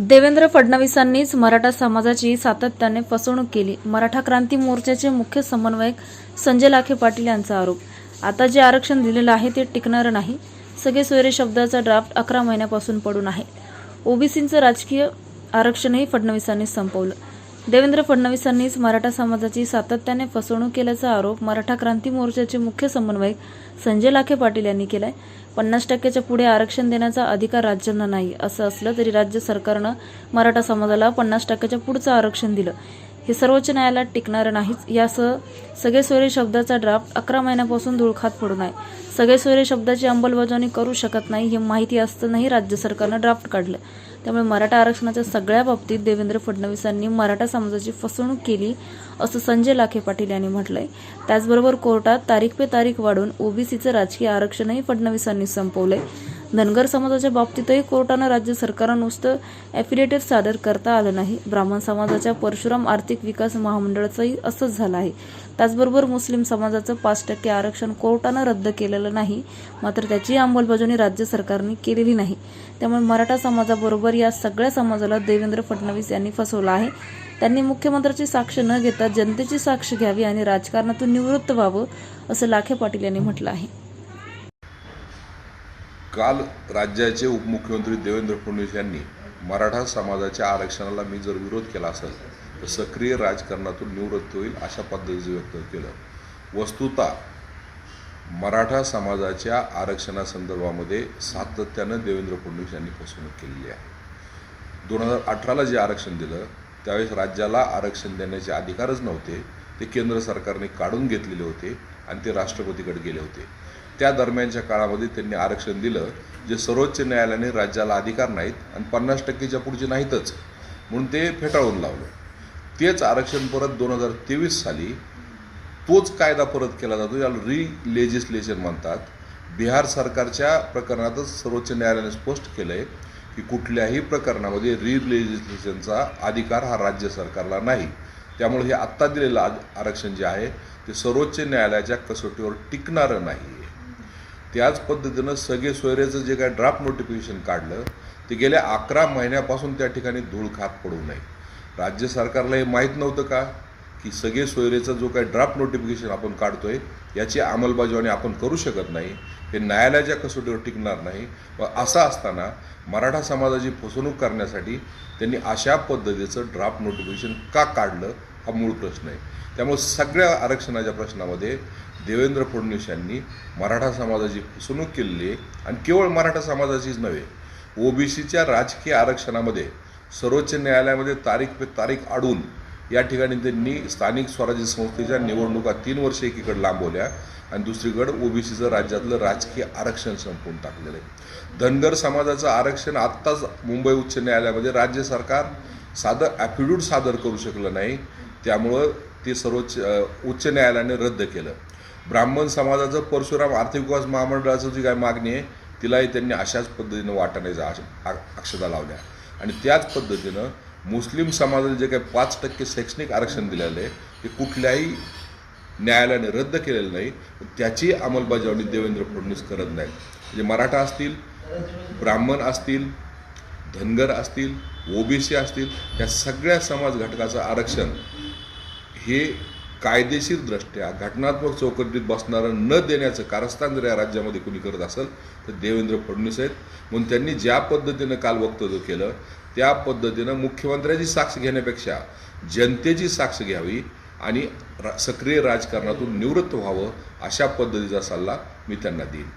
देवेंद्र फडणवीसांनीच मराठा समाजाची सातत्याने फसवणूक केली. मराठा क्रांती मोर्चाचे मुख्य समन्वयक संजय लाखे पाटील यांचा आरोप. आता जे आरक्षण दिलेलं आहे ते टिकणारं नाही. सगळे सोयरे शब्दाचा ड्राफ्ट अकरा महिन्यापासून पडून आहे. ओबीसींचं राजकीय आरक्षणही फडणवीसांनी संपवलं. देवेंद्र फडणवीसांनीच मराठा समाजाची सातत्याने फसवणूक केल्याचा आरोप मराठा क्रांती मोर्चाचे मुख्य समन्वयक संजय लाखे पाटील यांनी केलाय. पन्नास टक्क्याच्या पुढे आरक्षण देण्याचा अधिकार राज्यांना नाही असं असलं तरी राज्य सरकारनं मराठा समाजाला पन्नास टक्क्याच्या पुढचं आरक्षण दिलं. हे सर्वोच्च न्यायालयात टिकणारं नाहीच यासह सगळे सोयरे शब्दाचा ड्राफ्ट अकरा महिन्यापासून धुळखात पडून आहे. सगळे सोयरे शब्दाची अंमलबजावणी करू शकत नाही हे माहिती असतानाही राज्य सरकारनं ड्राफ्ट काढलं. त्यामुळे मराठा आरक्षणाच्या सगळ्या बाबतीत देवेंद्र फडणवीसांनी मराठा समाजाची फसवणूक केली असं संजय लाखे पाटील यांनी म्हटलंय. त्याचबरोबर कोर्टात तारीख पे तारीख वाढून ओबीसीचं राजकीय आरक्षणही फडणवीसांनी संपवलंय. धनगर समाजाच्या बाबतीतही कोर्टानं राज्य सरकारनं नुसतं ॲफिडेटिव्ह सादर करता आलं नाही. ब्राह्मण समाजाच्या परशुराम आर्थिक विकास महामंडळाचंही असंच झालं आहे. त्याचबरोबर मुस्लिम समाजाचं पाच टक्के आरक्षण कोर्टानं रद्द केलेलं नाही मात्र त्याची अंमलबजावणी राज्य सरकारने केलेली नाही. त्यामुळे मराठा समाजाबरोबर या सगळ्या समाजाला देवेंद्र फडणवीस यांनी फसवलं आहे. त्यांनी मुख्यमंत्र्याची साक्ष न घेता जनतेची साक्ष घ्यावी आणि राजकारणातून निवृत्त व्हावं असं लाखे पाटील यांनी म्हटलं आहे. काल राज्याचे उपमुख्यमंत्री देवेंद्र फडणवीस यांनी मराठा समाजाच्या आरक्षणाला मी जर विरोध केला असेल तर सक्रिय राजकारणातून निवृत्त होईल अशा पद्धतीचं व्यक्त केलं. वस्तुता मराठा समाजाच्या आरक्षणासंदर्भामध्ये सातत्यानं देवेंद्र फडणवीस यांनी फसवणूक केलेली आहे. दोन हजार अठराला जे आरक्षण दिलं त्यावेळेस राज्याला आरक्षण देण्याचे अधिकारच नव्हते. ते केंद्र सरकारने काढून घेतलेले होते आणि ते राष्ट्रपतीकडे गेले होते. त्या दरम्यानच्या काळामध्ये त्यांनी आरक्षण दिलं जे सर्वोच्च न्यायालयाने राज्याला अधिकार नाहीत आणि पन्नास टक्केच्या पुढचे नाहीतच म्हणून ते फेटाळून लावलं. तेच आरक्षण परत दोन हजार तेवीस साली तोच कायदा परत केला जातो याला री लेजिस्लेशन म्हणतात. बिहार सरकारच्या प्रकरणातच सर्वोच्च न्यायालयाने स्पष्ट केलं आहे की कुठल्याही प्रकरणामध्ये री लेजिस्लेशनचा अधिकार हा राज्य सरकारला नाही. त्यामुळे हे आत्ता दिलेलं आरक्षण जे आहे ते सर्वोच्च न्यायालयाच्या कसोटीवर टिकणारं नाही. त्याच पद्धतीनं सगळे सोयरेचं जे काय ड्राफ्ट नोटिफिकेशन काढलं ते गेल्या अकरा महिन्यापासून त्या ठिकाणी धूळ खात पडू नये. राज्य सरकारला हे माहीत नव्हतं का? की सगळे सोयरेचा जो काही ड्राफ्ट नोटिफिकेशन आपण काढतोय याची अंमलबजावणी आपण करू शकत नाही हे न्यायालयाच्या कसोटीवर टिकणार नाही. व असं असताना मराठा समाजाची फसवणूक करण्यासाठी त्यांनी अशा पद्धतीचं ड्राफ्ट नोटिफिकेशन का काढलं? हा मूळ प्रश्न आहे. त्यामुळे सगळ्या आरक्षणाच्या प्रश्नामध्ये देवेंद्र फडणवीस यांनी मराठा समाजाची फसवणूक केलेली आहे आणि केवळ मराठा समाजाचीच नव्हे ओबीसीच्या राजकीय आरक्षणामध्ये सर्वोच्च न्यायालयामध्ये तारीख पे तारीख अडून या ठिकाणी त्यांनी स्थानिक स्वराज्य संस्थेच्या निवडणुका तीन वर्ष एकीकडे लांबवल्या आणि दुसरीकडे ओबीसीचं राज्यातलं राजकीय आरक्षण संपवून टाकलेलं आहे. धनगर समाजाचं आरक्षण आत्ताच मुंबई उच्च न्यायालयामध्ये राज्य सरकार सादर ॲफिड्यूट सादर करू शकलं नाही. त्यामुळं ते सर्वोच्च उच्च न्यायालयाने रद्द केलं. ब्राह्मण समाजाचं परशुराम आर्थिक विकास महामंडळाचं जी काय मागणी आहे तिलाही त्यांनी अशाच पद्धतीनं वाटाण्याचा अक्षता लावल्या. आणि त्याच पद्धतीनं मुस्लिम समाजाला जे काही पाच टक्के शैक्षणिक आरक्षण दिलेलं आहे ते कुठल्याही न्यायालयाने रद्द केलेलं नाही. त्याची अंमलबजावणी देवेंद्र फडणवीस करत नाहीत. म्हणजे मराठा असतील ब्राह्मण असतील धनगर असतील ओबीसी असतील या सगळ्या समाज घटकाचं आरक्षण हे कायदेशीरदृष्ट्या घटनात्मक चौकटीत बसणारं न देण्याचं कारस्थान जर या राज्यामध्ये कुणी करत असेल तर देवेंद्र फडणवीस आहेत. म्हणून त्यांनी ज्या पद्धतीनं काल वक्तव्य केलं त्या पद्धतीनं मुख्यमंत्र्याची साक्ष घेण्यापेक्षा जनतेची साक्ष घ्यावी आणि रा सक्रिय राजकारणातून निवृत्त व्हावं अशा पद्धतीचा सल्ला मी त्यांना देईन.